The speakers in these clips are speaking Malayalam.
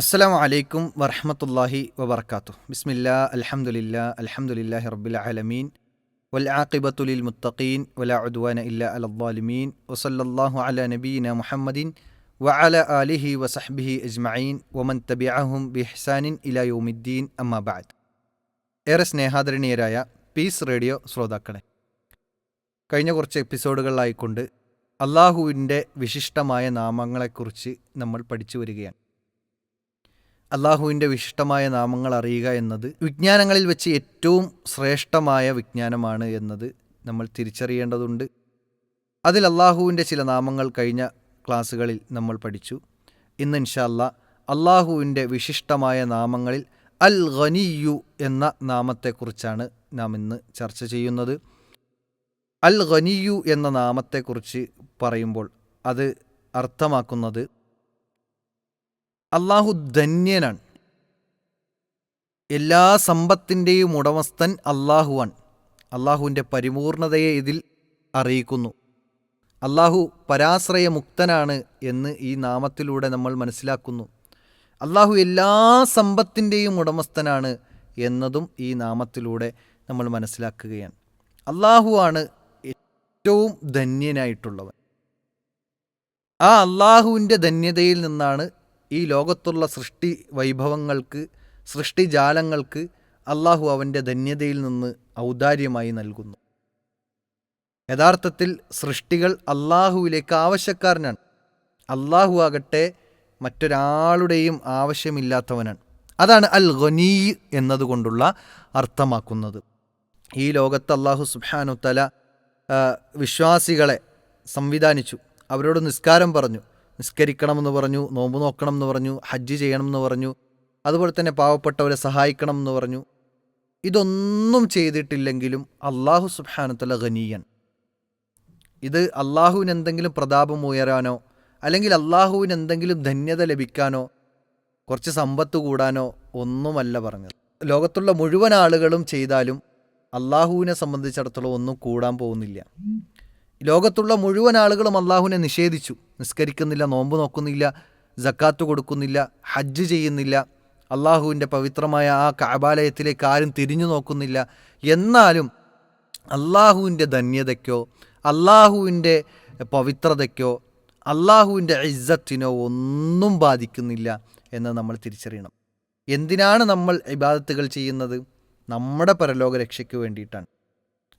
അസ്സാം അലൈക്കും വറഹമത്തല്ലാഹി വബർക്കാത്തു. ബിസ്മില്ല അലഹമുല്ല അൽഹംദുലില്ലാഹി റബ്ബിൽ ആലമീൻ. വൽ ആഖിബത്തുലിൽ മുത്തഖീൻ വല ഇല്ല അലദ്ദാലിമീൻ വസല്ലല്ലാഹു അല നബീന മുഹമ്മദിൻ വഅല ആലിഹി വസഹ്ബിഹി അജ്മഈൻ. വമൻ തബിഅഹും ബിഹ്സാനിൻ ഇലാ യൗമിദ്ദീൻ. അമ്മാ ബഅദ്. ഏറെ സ്നേഹാദരണീയരായ പീസ് റേഡിയോ ശ്രോതാക്കളെ കഴിഞ്ഞ കുറച്ച് എപ്പിസോഡുകളിലായിക്കൊണ്ട് അള്ളാഹുവിന്റെ വിശിഷ്ടമായ നാമങ്ങളെക്കുറിച്ച് നമ്മൾ പഠിച്ചു വരികയാണ്. അള്ളാഹുവിന്റെ വിശിഷ്ടമായ നാമങ്ങൾ അറിയുക എന്നത് വിജ്ഞാനങ്ങളിൽ വെച്ച് ഏറ്റവും ശ്രേഷ്ഠമായ വിജ്ഞാനമാണ് എന്നത് നമ്മൾ തിരിച്ചറിയേണ്ടതുണ്ട്. അതിൽ അള്ളാഹുവിന്റെ ചില നാമങ്ങൾ കഴിഞ്ഞ ക്ലാസ്സുകളിൽ നമ്മൾ പഠിച്ചു. ഇന്ന് ഇൻഷല്ല അള്ളാഹുവിന്റെ വിശിഷ്ടമായ നാമങ്ങളിൽ അൽ ഖനിയു എന്ന നാമത്തെക്കുറിച്ചാണ് നാം ഇന്ന് ചർച്ച ചെയ്യുന്നത്. അൽ ഖനിയു എന്ന നാമത്തെക്കുറിച്ച് പറയുമ്പോൾ അത് അർത്ഥമാക്കുന്നത് അള്ളാഹു ധന്യനാണ്. എല്ലാ സമ്പത്തിന്റെയും ഉടമസ്ഥൻ അള്ളാഹുവാണ് അള്ളാഹുവിന്റെ പരിപൂർണതയെ ഇതിൽ അറിയിക്കുന്നു. അള്ളാഹു പരാശ്രയമുക്തനാണ് എന്ന് ഈ നാമത്തിലൂടെ നമ്മൾ മനസ്സിലാക്കുന്നു. അള്ളാഹു എല്ലാ സമ്പത്തിന്റെയും ഉടമസ്ഥനാണ് എന്നതും ഈ നാമത്തിലൂടെ നമ്മൾ മനസ്സിലാക്കുകയാണ്. അള്ളാഹുവാണ് ഏറ്റവും ധന്യനായിട്ടുള്ളവൻ. ആ അള്ളാഹുവിന്റെ ധന്യതയിൽ നിന്നാണ് ഈ ലോകത്തുള്ള സൃഷ്ടി വൈഭവങ്ങൾക്ക് സൃഷ്ടിജാലങ്ങൾക്ക് അള്ളാഹു അവന്റെ ധന്യതയിൽ നിന്ന് ഔദാര്യമായി നൽകുന്നു. യഥാർത്ഥത്തിൽ സൃഷ്ടികൾ അള്ളാഹുവിലേക്ക് ആവശ്യക്കാരനാണ്. അള്ളാഹു ആകട്ടെ മറ്റൊരാളുടെയും ആവശ്യമില്ലാത്തവനാണ്. അതാണ് അൽ ഖനീ എന്നതുകൊണ്ടുള്ള അർത്ഥമാക്കുന്നത്. ഈ ലോകത്ത് അള്ളാഹു സുബാനുത്തല വിശ്വാസികളെ സംവിധാനിച്ചു. അവരോട് നിസ്കാരം പറഞ്ഞു. നിസ്കരിക്കണമെന്ന് പറഞ്ഞു നോമ്പ് നോക്കണം എന്ന് പറഞ്ഞു ഹജ്ജ് ചെയ്യണമെന്ന് പറഞ്ഞു അതുപോലെ തന്നെ പാവപ്പെട്ടവരെ സഹായിക്കണം എന്ന് പറഞ്ഞു. ഇതൊന്നും ചെയ്തിട്ടില്ലെങ്കിലും അള്ളാഹു സുബാനത്തല ഖനീയൻ ഇത് അള്ളാഹുവിന് എന്തെങ്കിലും പ്രതാപം ഉയരാനോ അല്ലെങ്കിൽ അള്ളാഹുവിന് എന്തെങ്കിലും ധന്യത ലഭിക്കാനോ കുറച്ച് സമ്പത്ത് കൂടാനോ ഒന്നുമല്ല പറഞ്ഞത്. ലോകത്തുള്ള മുഴുവൻ ആളുകളും ചെയ്താലും അള്ളാഹുവിനെ സംബന്ധിച്ചിടത്തോളം ഒന്നും കൂടാൻ പോകുന്നില്ല. ലോകത്തുള്ള മുഴുവൻ ആളുകളും അള്ളാഹുവിനെ നിഷേധിച്ചു. നിസ്കരിക്കുന്നില്ല നോമ്പ് നോക്കുന്നില്ല ജക്കാത്ത് കൊടുക്കുന്നില്ല ഹജ്ജ് ചെയ്യുന്നില്ല. അള്ളാഹുവിന്റെ പവിത്രമായ ആ കാബാലയത്തിലേക്ക് ആരും തിരിഞ്ഞു നോക്കുന്നില്ല. എന്നാലും അള്ളാഹുവിന്റെ ധന്യതയ്ക്കോ അള്ളാഹുവിന്റെ പവിത്രതയ്ക്കോ അള്ളാഹുവിന്റെ ഇസ്സത്തിനോ ഒന്നും ബാധിക്കുന്നില്ല എന്ന് നമ്മൾ തിരിച്ചറിയണം. എന്തിനാണ് നമ്മൾ ഇബാദത്തുകൾ ചെയ്യുന്നത്? നമ്മുടെ പരലോക രക്ഷയ്ക്ക് വേണ്ടിയിട്ടാണ്.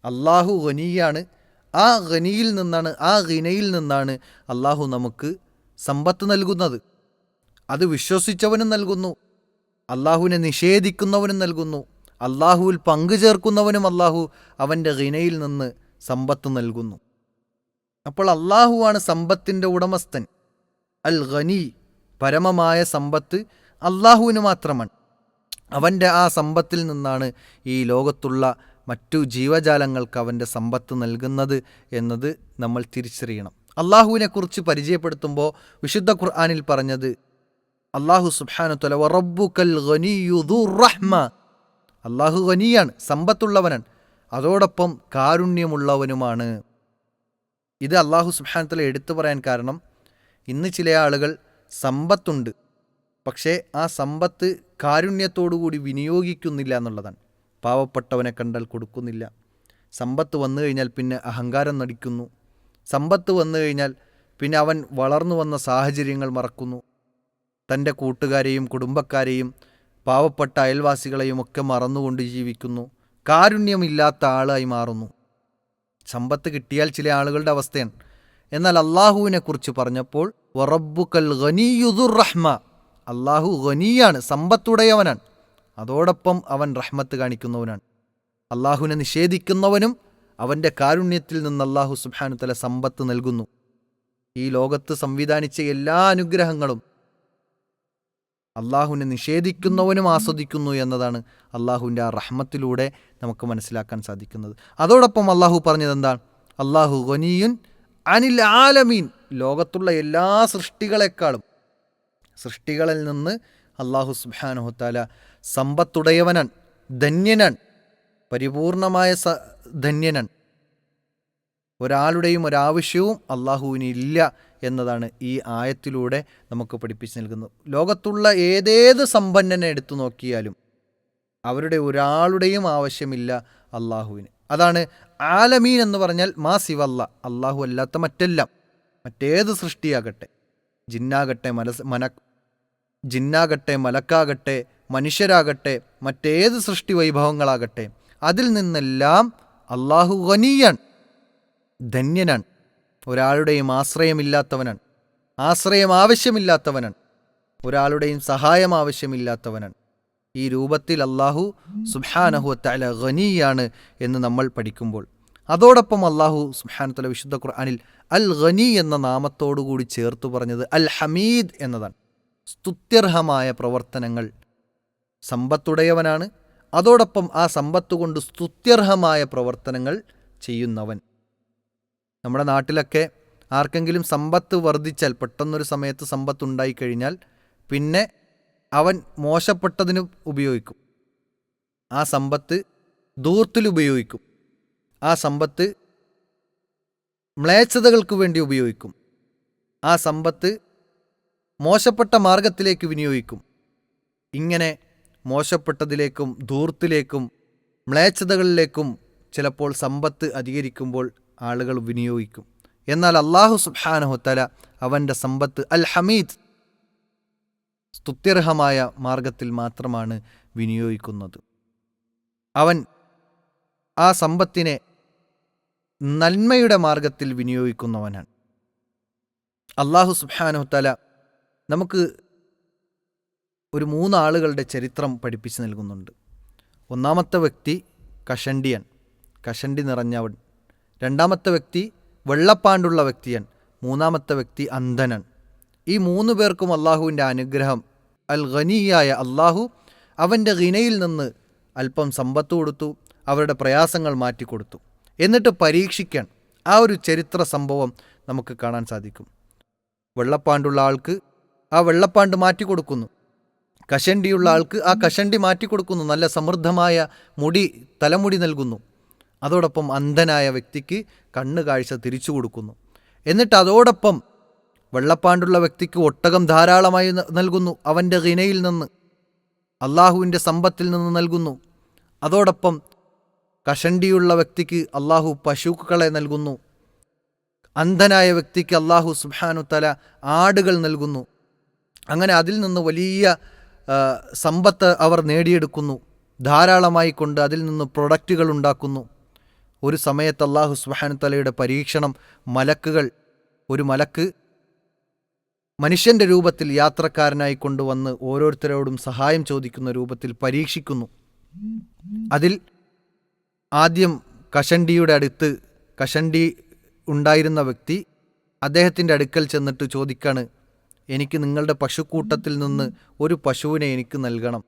അള്ളാഹു ഖനിയാണ് ആ ഖനിയിൽ നിന്നാണ് ആ ഖിനയിൽ നിന്നാണ് അള്ളാഹു നമുക്ക് സമ്പത്ത് നൽകുന്നത്. അത് വിശ്വസിച്ചവനും നൽകുന്നു. അള്ളാഹുവിനെ നിഷേധിക്കുന്നവനും നൽകുന്നു. അള്ളാഹുവിൽ പങ്കു ചേർക്കുന്നവനും അള്ളാഹു അവന്റെ ഖിനയിൽ നിന്ന് സമ്പത്ത് നൽകുന്നു. അപ്പോൾ അള്ളാഹുവാണ് സമ്പത്തിന്റെ ഉടമസ്ഥൻ. അൽ ഖനി പരമമായ സമ്പത്ത് അള്ളാഹുവിന് മാത്രമാണ്. അവന്റെ ആ സമ്പത്തിൽ നിന്നാണ് ഈ ലോകത്തുള്ള മറ്റു ജീവജാലങ്ങൾക്ക് അവന്റെ സമ്പത്ത് നൽകുന്നത് എന്നത് നമ്മൾ തിരിച്ചറിയണം. അള്ളാഹുവിനെക്കുറിച്ച് പരിചയപ്പെടുത്തുമ്പോൾ വിശുദ്ധ ഖുർആാനിൽ പറഞ്ഞത് അള്ളാഹു സുബാനുത്തല റഹ്മ. അള്ളാഹു ഖനിയാണ് സമ്പത്തുള്ളവനാണ്. അതോടൊപ്പം കാരുണ്യമുള്ളവനുമാണ്. ഇത് അള്ളാഹു സുബാനത്തല എടുത്തു പറയാൻ കാരണം ഇന്ന് ചില ആളുകൾ സമ്പത്തുണ്ട് പക്ഷേ ആ സമ്പത്ത് കാരുണ്യത്തോടുകൂടി വിനിയോഗിക്കുന്നില്ല എന്നുള്ളതാണ്. പാവപ്പെട്ടവനെ കണ്ടാൽ കൊടുക്കുന്നില്ല. സമ്പത്ത് വന്നു കഴിഞ്ഞാൽ പിന്നെ അഹങ്കാരം നടിക്കുന്നു. സമ്പത്ത് വന്നു കഴിഞ്ഞാൽ പിന്നെ അവൻ വളർന്നു വന്ന സാഹചര്യങ്ങൾ മറക്കുന്നു. തന്റെ കൂട്ടുകാരെയും കുടുംബക്കാരെയും പാവപ്പെട്ട അയൽവാസികളെയും ഒക്കെ മറന്നുകൊണ്ട് ജീവിക്കുന്നു. കാരുണ്യമില്ലാത്ത ആളായി മാറുന്നു. സമ്പത്ത് കിട്ടിയാൽ ചില ആളുകളുടെ അവസ്ഥയാണ്. എന്നാൽ അള്ളാഹുവിനെ കുറിച്ച് പറഞ്ഞപ്പോൾ വറബുക്കൽ ഖനിയുദുർ റഹ്മ. അള്ളാഹു ഖനിയാണ് സമ്പത്തുടയവനാണ്. അതോടൊപ്പം അവൻ റഹ്മത്ത് കാണിക്കുന്നവനാണ്. അള്ളാഹുവിനെ നിഷേധിക്കുന്നവനും അവന്റെ കാരുണ്യത്തിൽ നിന്ന് അള്ളാഹു സുബാനുത്തല സമ്പത്ത് നൽകുന്നു. ഈ ലോകത്ത് സംവിധാനിച്ച എല്ലാ അനുഗ്രഹങ്ങളും അള്ളാഹുവിനെ നിഷേധിക്കുന്നവനും ആസ്വദിക്കുന്നു എന്നതാണ് അള്ളാഹുവിന്റെ ആ റഹ്മത്തിലൂടെ നമുക്ക് മനസ്സിലാക്കാൻ സാധിക്കുന്നത്. അതോടൊപ്പം അള്ളാഹു പറഞ്ഞത് എന്താണ് അള്ളാഹു ഖനിയുൻ അനിൽ ആലമീൻ. ലോകത്തുള്ള എല്ലാ സൃഷ്ടികളെക്കാളും സൃഷ്ടികളിൽ നിന്ന് അള്ളാഹു സുബാനുഹത്താല സമ്പത്തുടയവനാൻ ധന്യനൻ പരിപൂർണമായ സ ധന്യനാൻ. ഒരാളുടെയും ഒരാവശ്യവും അള്ളാഹുവിന് ഇല്ല എന്നതാണ് ഈ ആയത്തിലൂടെ നമുക്ക് പഠിപ്പിച്ച് നൽകുന്നത്. ലോകത്തുള്ള ഏതേത് സമ്പന്നനെ എടുത്തു നോക്കിയാലും അവരുടെ ഒരാളുടെയും ആവശ്യമില്ല അള്ളാഹുവിന് അതാണ് ആലമീൻ എന്ന് പറഞ്ഞാൽ മാ സിവല്ല അള്ളാഹു അല്ലാത്ത മറ്റെല്ലാം മറ്റേത് സൃഷ്ടിയാകട്ടെ. ജിന്നാകട്ടെ മനസ് മന ജിന്നാകട്ടെ മലക്കാകട്ടെ മനുഷ്യരാകട്ടെ മറ്റേത് സൃഷ്ടി വൈഭവങ്ങളാകട്ടെ അതിൽ നിന്നെല്ലാം അള്ളാഹു ഗനിയാണ് ധന്യനാണ്. ഒരാളുടെയും ആശ്രയമില്ലാത്തവനാണ്. ആശ്രയം ആവശ്യമില്ലാത്തവനാണ്. ഒരാളുടെയും സഹായം ആവശ്യമില്ലാത്തവനാണ്. ഈ രൂപത്തിൽ അള്ളാഹു സുബാനഹു തല ഖനിയാണ് എന്ന് നമ്മൾ പഠിക്കുമ്പോൾ. അതോടൊപ്പം അള്ളാഹു സുബാനത്തല വിശുദ്ധ ഖുർആാനിൽ അൽ ഖനി എന്ന നാമത്തോടുകൂടി ചേർത്ത് പറഞ്ഞത് അൽ ഹമീദ് എന്നതാണ്. സ്തുത്യർഹമായ പ്രവർത്തനങ്ങൾ സമ്പത്തുടയവനാണ്. അതോടൊപ്പം ആ സമ്പത്ത് കൊണ്ട് സ്തുത്യർഹമായ പ്രവർത്തനങ്ങൾ ചെയ്യുന്നവൻ. നമ്മുടെ നാട്ടിലൊക്കെ ആർക്കെങ്കിലും സമ്പത്ത് വർദ്ധിച്ചാൽ പെട്ടെന്നൊരു സമയത്ത് സമ്പത്ത് ഉണ്ടായിക്കഴിഞ്ഞാൽ പിന്നെ അവൻ മോശപ്പെട്ടതിന് ഉപയോഗിക്കും. ആ സമ്പത്ത് ദൂർത്തിൽ ഉപയോഗിക്കും. ആ സമ്പത്ത് മ്ലേച്ഛതകൾക്ക് വേണ്ടി ഉപയോഗിക്കും. ആ സമ്പത്ത് മോശപ്പെട്ട മാർഗത്തിലേക്ക് വിനിയോഗിക്കും. ഇങ്ങനെ മോശപ്പെട്ടതിലേക്കും ധൂർത്തിലേക്കും മ്ലേച്ഛതകളിലേക്കും ചിലപ്പോൾ സമ്പത്ത് അധികരിക്കുമ്പോൾ ആളുകൾ വിനിയോഗിക്കും. എന്നാൽ അള്ളാഹു സുബാനഹുത്തല അവന്റെ സമ്പത്ത് അൽ ഹമീദ് സ്തുത്യർഹമായ മാർഗത്തിൽ മാത്രമാണ് വിനിയോഗിക്കുന്നത്. അവൻ ആ സമ്പത്തിനെ നന്മയുടെ മാർഗത്തിൽ വിനിയോഗിക്കുന്നവനാണ്. അള്ളാഹു സുബാനുത്തല നമുക്ക് ഒരു മൂന്നാളുകളുടെ ചരിത്രം പഠിപ്പിച്ചു നൽകുന്നുണ്ട്. ഒന്നാമത്തെ വ്യക്തി കഷണ്ടിയൻ കഷണ്ടി നിറഞ്ഞവൻ. രണ്ടാമത്തെ വ്യക്തി വെള്ളപ്പാണ്ടുള്ള വ്യക്തിയൻ. മൂന്നാമത്തെ വ്യക്തി അന്ധനൻ. ഈ മൂന്ന് പേർക്കും അള്ളാഹുവിന്റെ അനുഗ്രഹം അൽ ഖനിയായ അള്ളാഹു അവന്റെ ഖിനയിൽ നിന്ന് അല്പം സമ്പത്ത് കൊടുത്തു അവരുടെ പ്രയാസങ്ങൾ മാറ്റിക്കൊടുത്തു. എന്നിട്ട് പരീക്ഷിക്കാൻ ആ ഒരു ചരിത്ര സംഭവം നമുക്ക് കാണാൻ സാധിക്കും. വെള്ളപ്പാണ്ടുള്ള ആൾക്ക് ആ വെള്ളപ്പാണ്ട് മാറ്റിക്കൊടുക്കുന്നു. കഷണ്ടിയുള്ള ആൾക്ക് ആ കഷണ്ടി മാറ്റിക്കൊടുക്കുന്നു. നല്ല സമൃദ്ധമായ മുടി തലമുടി നൽകുന്നു. അതോടൊപ്പം അന്ധനായ വ്യക്തിക്ക് കണ്ണ് കാഴ്ച തിരിച്ചു കൊടുക്കുന്നു. എന്നിട്ട് അതോടൊപ്പം വെള്ളപ്പാണ്ടുള്ള വ്യക്തിക്ക് ഒട്ടകം ധാരാളമായി നൽകുന്നു. അവന്റെ ഗിനയിൽ നിന്ന് അള്ളാഹുവിന്റെ സമ്പത്തിൽ നിന്ന് നൽകുന്നു. അതോടൊപ്പം കഷണ്ടിയുള്ള വ്യക്തിക്ക് അള്ളാഹു പശുക്കളെ നൽകുന്നു. അന്ധനായ വ്യക്തിക്ക് അള്ളാഹു സുബാനു ആടുകൾ നൽകുന്നു. അങ്ങനെ അതിൽ നിന്ന് വലിയ സമ്പത്ത് അവർ നേടിയെടുക്കുന്നു. ധാരാളമായി കൊണ്ട് അതിൽ നിന്ന് പ്രൊഡക്റ്റുകൾ ഉണ്ടാക്കുന്നു. ഒരു സമയത്ത് അള്ളാഹു സുബാനുത്തലയുടെ പരീക്ഷണം മലക്കുകൾ ഒരു മലക്ക് മനുഷ്യന്റെ രൂപത്തിൽ യാത്രക്കാരനായി കൊണ്ടുവന്ന് ഓരോരുത്തരോടും സഹായം ചോദിക്കുന്ന രൂപത്തിൽ പരീക്ഷിക്കുന്നു. അതിൽ ആദ്യം കഷണ്ടിയുടെ അടുത്ത് കഷണ്ടി ഉണ്ടായിരുന്ന വ്യക്തി അദ്ദേഹത്തിന്റെ അടുക്കൽ ചെന്നിട്ട് ചോദിക്കാണ് എനിക്ക് നിങ്ങളുടെ പശുക്കൂട്ടത്തിൽ നിന്ന് ഒരു പശുവിനെ എനിക്ക് നൽകണം.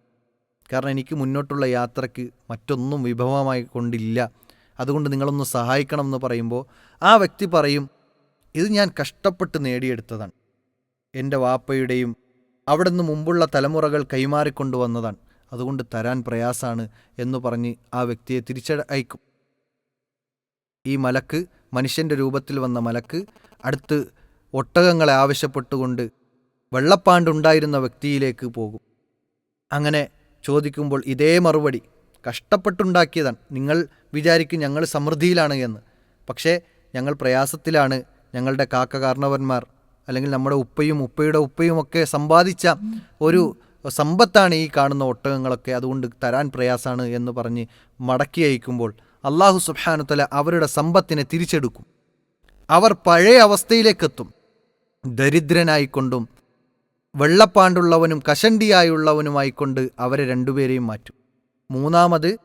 കാരണം എനിക്ക് മുന്നോട്ടുള്ള യാത്രയ്ക്ക് മറ്റൊന്നും വിഭവമായി കൊണ്ടില്ല. അതുകൊണ്ട് നിങ്ങളൊന്ന് സഹായിക്കണം എന്ന് പറയുമ്പോൾ ആ വ്യക്തി പറയും ഇത് ഞാൻ കഷ്ടപ്പെട്ട് നേടിയെടുത്തതാണ്. എന്റെ വാപ്പയുടെയും അവിടെ നിന്ന് മുമ്പുള്ള തലമുറകൾ കൈമാറിക്കൊണ്ടുവന്നതാണ്. അതുകൊണ്ട് തരാൻ പ്രയാസാണ് എന്ന് പറഞ്ഞ് ആ വ്യക്തിയെ തിരിച്ചയക്കും ഈ മലക്ക് മനുഷ്യന്റെ രൂപത്തിൽ വന്ന മലക്ക് അടുത്ത് ഒട്ടകങ്ങളെ ആവശ്യപ്പെട്ടുകൊണ്ട് വെള്ളപ്പാണ്ടുണ്ടായിരുന്ന വ്യക്തിയിലേക്ക് പോകും. അങ്ങനെ ചോദിക്കുമ്പോൾ ഇതേ മറുപടി കഷ്ടപ്പെട്ടുണ്ടാക്കിയതാണ്. നിങ്ങൾ വിചാരിക്കും ഞങ്ങൾ സമൃദ്ധിയിലാണ് എന്ന്. പക്ഷേ ഞങ്ങൾ പ്രയാസത്തിലാണ്. ഞങ്ങളുടെ കാക്ക കാരണവന്മാർ അല്ലെങ്കിൽ നമ്മുടെ ഉപ്പയും ഉപ്പയുടെ ഉപ്പയുമൊക്കെ സമ്പാദിച്ച ഒരു സമ്പത്താണ് ഈ കാണുന്ന ഒട്ടകങ്ങളൊക്കെ. അതുകൊണ്ട് തരാൻ പ്രയാസമാണ് എന്ന് പറഞ്ഞ് മടക്കി അയക്കുമ്പോൾ അള്ളാഹു സുബാനുത്തല അവരുടെ സമ്പത്തിനെ തിരിച്ചെടുക്കും. അവർ പഴയ അവസ്ഥയിലേക്കെത്തും. ദരിദ്രനായിക്കൊണ്ടും വെള്ളപ്പാണ്ടുള്ളവനും കഷണ്ടിയായുള്ളവനുമായിക്കൊണ്ട് അവരെ രണ്ടുപേരെയും മാറ്റും. മൂന്നാമത്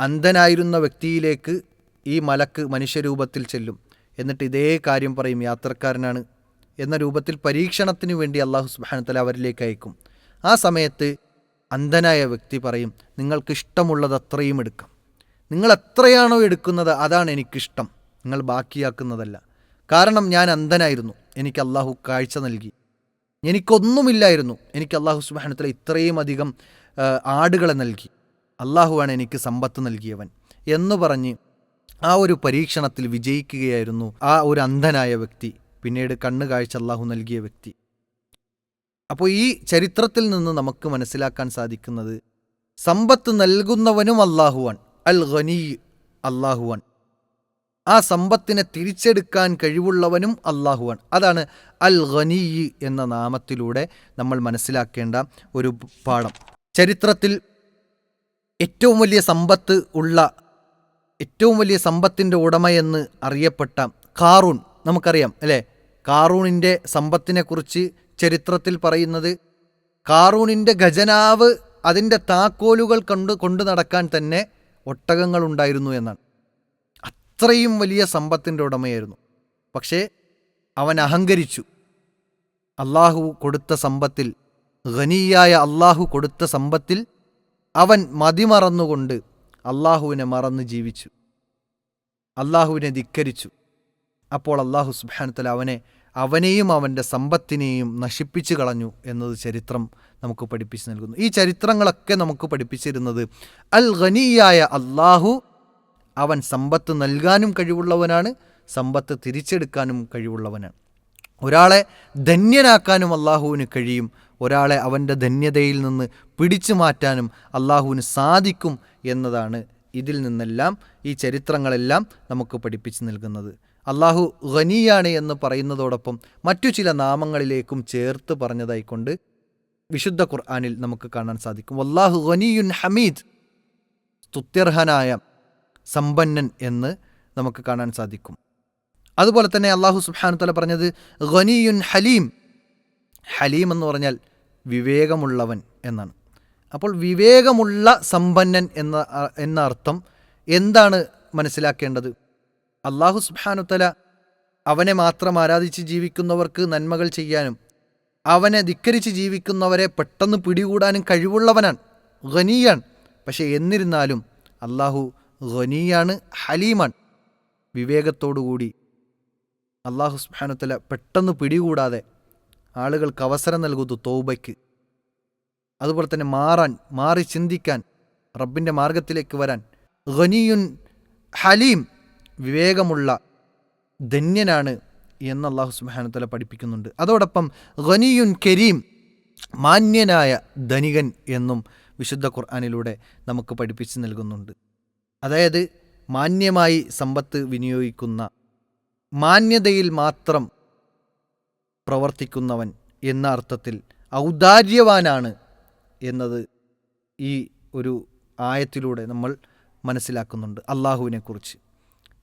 അന്ധനായിരുന്ന വ്യക്തിയിലേക്ക് ഈ മലക്ക് മനുഷ്യരൂപത്തിൽ ചെല്ലും. എന്നിട്ട് ഇതേ കാര്യം പറയും യാത്രക്കാരനാണ്. എന്ന രൂപത്തിൽ പരീക്ഷണത്തിനു വേണ്ടി അള്ളാഹു സുബാനത്തല അവരിലേക്ക് അയക്കും. ആ സമയത്ത് അന്ധനായ വ്യക്തി പറയും നിങ്ങൾക്ക് ഇഷ്ടമുള്ളത് അത്രയും എടുക്കാം. നിങ്ങൾ എത്രയാണോ എടുക്കുന്നത് അതാണ് എനിക്കിഷ്ടം. നിങ്ങൾ ബാക്കിയാക്കുന്നതല്ല. കാരണം ഞാൻ അന്ധനായിരുന്നു. എനിക്ക് അള്ളാഹു കാഴ്ച നൽകി. എനിക്കൊന്നുമില്ലായിരുന്നു. എനിക്ക് അള്ളാഹു സുബാനത്തല ഇത്രയും അധികം ആടുകളെ നൽകി. അള്ളാഹുവാണ് എനിക്ക് സമ്പത്ത് നൽകിയവൻ എന്ന് പറഞ്ഞ് ആ ഒരു പരീക്ഷണത്തിൽ വിജയിക്കുകയായിരുന്നു ആ ഒരു അന്ധനായ വ്യക്തി. പിന്നീട് കണ്ണ് കാഴ്ച അള്ളാഹു നൽകിയ വ്യക്തി. അപ്പോൾ ഈ ചരിത്രത്തിൽ നിന്ന് നമുക്ക് മനസ്സിലാക്കാൻ സാധിക്കുന്നത് സമ്പത്ത് നൽകുന്നവനും അള്ളാഹുവാൻ അൽ ഖനീ അള്ളാഹുവാൻ ആ സമ്പത്തിനെ തിരിച്ചെടുക്കാൻ കഴിവുള്ളവനും അള്ളാഹുവാണ് അതാണ് അൽ ഖനീ എന്ന നാമത്തിലൂടെ നമ്മൾ മനസ്സിലാക്കേണ്ട ഒരു പാഠം. ചരിത്രത്തിൽ ഏറ്റവും വലിയ സമ്പത്ത് ഉള്ള ഏറ്റവും വലിയ സമ്പത്തിന്റെ ഉടമയെന്ന് അറിയപ്പെട്ട കാറൂൺ നമുക്കറിയാം അല്ലേ? കാറൂണിന്റെ സമ്പത്തിനെക്കുറിച്ച് ചരിത്രത്തിൽ പറയുന്നത് കാറൂണിന്റെ ഖജനാവ് അതിന്റെ താക്കോലുകൾ കണ്ട് കൊണ്ടു നടക്കാൻ തന്നെ ഒട്ടകങ്ങൾ ഉണ്ടായിരുന്നു എന്നാണ്. അത്രയും വലിയ സമ്പത്തിന്റെ ഉടമയായിരുന്നു. പക്ഷേ അവൻ അഹങ്കരിച്ചു. അള്ളാഹു കൊടുത്ത സമ്പത്തിൽ ഖനിയായ അള്ളാഹു കൊടുത്ത സമ്പത്തിൽ അവൻ മതിമറന്നുകൊണ്ട് അള്ളാഹുവിനെ മറന്ന് ജീവിച്ചു. അള്ളാഹുവിനെ ധിക്കരിച്ചു. അപ്പോൾ അള്ളാഹു സുബാനത്തൽ അവനെ അവനെയും അവന്റെ സമ്പത്തിനെയും നശിപ്പിച്ചു കളഞ്ഞു എന്നത് ചരിത്രം നമുക്ക് പഠിപ്പിച്ചു നൽകുന്നു. ഈ ചരിത്രങ്ങളൊക്കെ നമുക്ക് പഠിപ്പിച്ചിരുന്നത് അൽ ഖനിയായ അള്ളാഹു അവൻ സമ്പത്ത് നൽകാനും കഴിവുള്ളവനാണ് സമ്പത്ത് തിരിച്ചെടുക്കാനും കഴിവുള്ളവനാണ്. ഒരാളെ ധന്യനാക്കാനും അള്ളാഹുവിന് കഴിയും ഒരാളെ അവന്റെ ധന്യതയിൽ നിന്ന് പിടിച്ചു മാറ്റാനും അള്ളാഹുവിന് സാധിക്കും എന്നതാണ് ഇതിൽ നിന്നെല്ലാം ഈ ചരിത്രങ്ങളെല്ലാം നമുക്ക് പഠിപ്പിച്ചു നൽകുന്നത്. അള്ളാഹു ഖനിയാണ് എന്ന് പറയുന്നതോടൊപ്പം മറ്റു ചില നാമങ്ങളിലേക്കും ചേർത്ത് പറഞ്ഞതായിക്കൊണ്ട് വിശുദ്ധ ഖുർആാനിൽ നമുക്ക് കാണാൻ സാധിക്കും. അള്ളാഹു ഖനിയുൻ ഹമീദ് സ്തുത്യർഹനായ സമ്പന്നൻ എന്ന് നമുക്ക് കാണാൻ സാധിക്കും. അതുപോലെ തന്നെ അള്ളാഹു സുബ്ഹാനു തല പറഞ്ഞത് ഖനിയുൻ ഹലീം. ഹലീം എന്ന് പറഞ്ഞാൽ വിവേകമുള്ളവൻ എന്നാണ്. അപ്പോൾ വിവേകമുള്ള സമ്പന്നൻ എന്ന എന്ന അർത്ഥം എന്താണ് മനസ്സിലാക്കേണ്ടത്? അള്ളാഹു സുബ്ഹാനു തല അവനെ മാത്രം ആരാധിച്ച് ജീവിക്കുന്നവർക്ക് നന്മകൾ ചെയ്യാനും അവനെ ധിക്കരിച്ച് ജീവിക്കുന്നവരെ പെട്ടെന്ന് പിടികൂടാനും കഴിവുള്ളവനാണ് ഖനിയാണ് പക്ഷേ എന്നിരുന്നാലും അള്ളാഹു ഖനിയാണ് ഹലീമാണ്. വിവേകത്തോടുകൂടി അള്ളാഹു സുബ്ഹാനുത്തല പെട്ടെന്ന് പിടികൂടാതെ ആളുകൾക്ക് അവസരം നൽകുന്നു തോബയ്ക്ക്. അതുപോലെ തന്നെ മാറാൻ മാറി ചിന്തിക്കാൻ റബ്ബിന്റെ മാർഗത്തിലേക്ക് വരാൻ. ഖനിയുൻ ഹലീം വിവേകമുള്ള ധന്യനാണ് എന്ന് അള്ളാഹു സുബാനത്തല പഠിപ്പിക്കുന്നുണ്ട്. അതോടൊപ്പം ഖനിയുൻ കരീം മാന്യനായ ധനികൻ എന്നും വിശുദ്ധ ഖുർആാനിലൂടെ നമുക്ക് പഠിപ്പിച്ച് നൽകുന്നുണ്ട്. അതായത് മാന്യമായി സമ്പത്ത് വിനിയോഗിക്കുന്ന മാന്യതയിൽ മാത്രം പ്രവർത്തിക്കുന്നവൻ എന്ന അർത്ഥത്തിൽ ഔദാര്യവാനാണ് എന്നത് ഈ ഒരു ആയത്തിലൂടെ നമ്മൾ മനസ്സിലാക്കുന്നുണ്ട് അള്ളാഹുവിനെക്കുറിച്ച്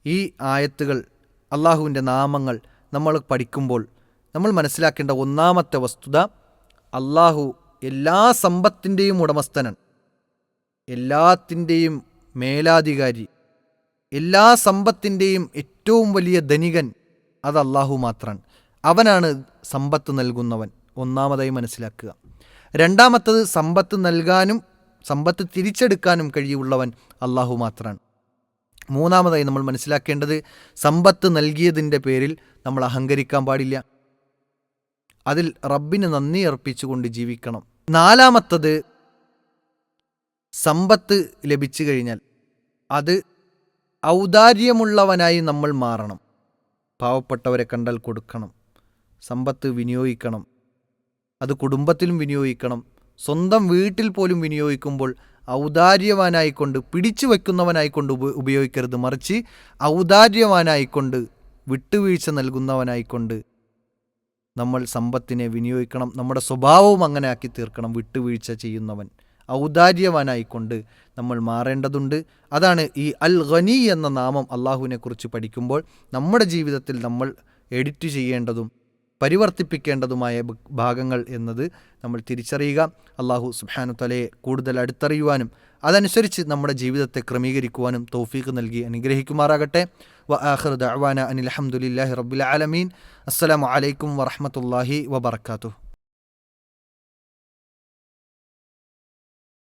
ഈ ആയത്തുകൾ അള്ളാഹുവിന്റെ നാമങ്ങൾ നമ്മൾ പഠിക്കുമ്പോൾ നമ്മൾ മനസ്സിലാക്കേണ്ട ഒന്നാമത്തെ വസ്തുത അള്ളാഹു എല്ലാ സമ്പത്തിന്റെയും ഉടമസ്ഥനാണ്. എല്ലാത്തിന്റെയും മേലാധികാരി. എല്ലാ സമ്പത്തിന്റെയും ഏറ്റവും വലിയ ധനികൻ അത് അള്ളാഹു മാത്രമാണ് അവനാണ് സമ്പത്ത് നൽകുന്നവൻ. ഒന്നാമതായി മനസ്സിലാക്കുക. രണ്ടാമത്തത് സമ്പത്ത് നൽകാനും സമ്പത്ത് തിരിച്ചെടുക്കാനും കഴിയുള്ളവൻ അള്ളാഹു മാത്രാണ്. മൂന്നാമതായി നമ്മൾ മനസ്സിലാക്കേണ്ടത് സമ്പത്ത് നൽകിയതിന്റെ പേരിൽ നമ്മൾ അഹങ്കരിക്കാൻ പാടില്ല. അതിൽ റബ്ബിന് നന്ദി അർപ്പിച്ചുകൊണ്ട് ജീവിക്കണം. നാലാമത്തത് സമ്പത്ത് ലഭിച്ചു കഴിഞ്ഞാൽ അത് ഔദാര്യമുള്ളവനായി നമ്മൾ മാറണം. പാവപ്പെട്ടവരെ കണ്ടാൽ കൊടുക്കണം. സമ്പത്ത് വിനിയോഗിക്കണം. അത് കുടുംബത്തിലും വിനിയോഗിക്കണം. സ്വന്തം വീട്ടിൽ പോലും വിനിയോഗിക്കുമ്പോൾ ഔദാര്യവാനായിക്കൊണ്ട് പിടിച്ചു വയ്ക്കുന്നവനായിക്കൊണ്ട് ഉപ ഉപയോഗിക്കരുത്. മറിച്ച് ഔദാര്യവാനായിക്കൊണ്ട് വിട്ടുവീഴ്ച നൽകുന്നവനായിക്കൊണ്ട് നമ്മൾ സമ്പത്തിനെ വിനിയോഗിക്കണം. നമ്മുടെ സ്വഭാവവും അങ്ങനെ ആക്കി തീർക്കണം. വിട്ടുവീഴ്ച ചെയ്യുന്നവൻ. ഔദാര്യവാനായിക്കൊണ്ട് നമ്മൾ മാറേണ്ടതുണ്ട്. അതാണ് ഈ അൽ ഖനി എന്ന നാമം അള്ളാഹുവിനെക്കുറിച്ച് പഠിക്കുമ്പോൾ നമ്മുടെ ജീവിതത്തിൽ നമ്മൾ എഡിറ്റ് ചെയ്യേണ്ടതും പരിവർത്തിപ്പിക്കേണ്ടതുമായ ഭാഗങ്ങൾ എന്നത് നമ്മൾ തിരിച്ചറിയുക അള്ളാഹു സുബാനു തലയെ കൂടുതൽ അടുത്തറിയുവാനും അതനുസരിച്ച് നമ്മുടെ ജീവിതത്തെ ക്രമീകരിക്കുവാനും തൗഫീഖ് നൽകി അനുഗ്രഹിക്കുമാറാകട്ടെ. വ ആഖിർ ദഅവാന അനിൽ അഹമ്മദില്ലാഹി റബ്ബിൽ ആലമീൻ. അസ്സലാമു അലൈക്കും വറഹമത്തല്ലാഹി വബർക്കാത്തു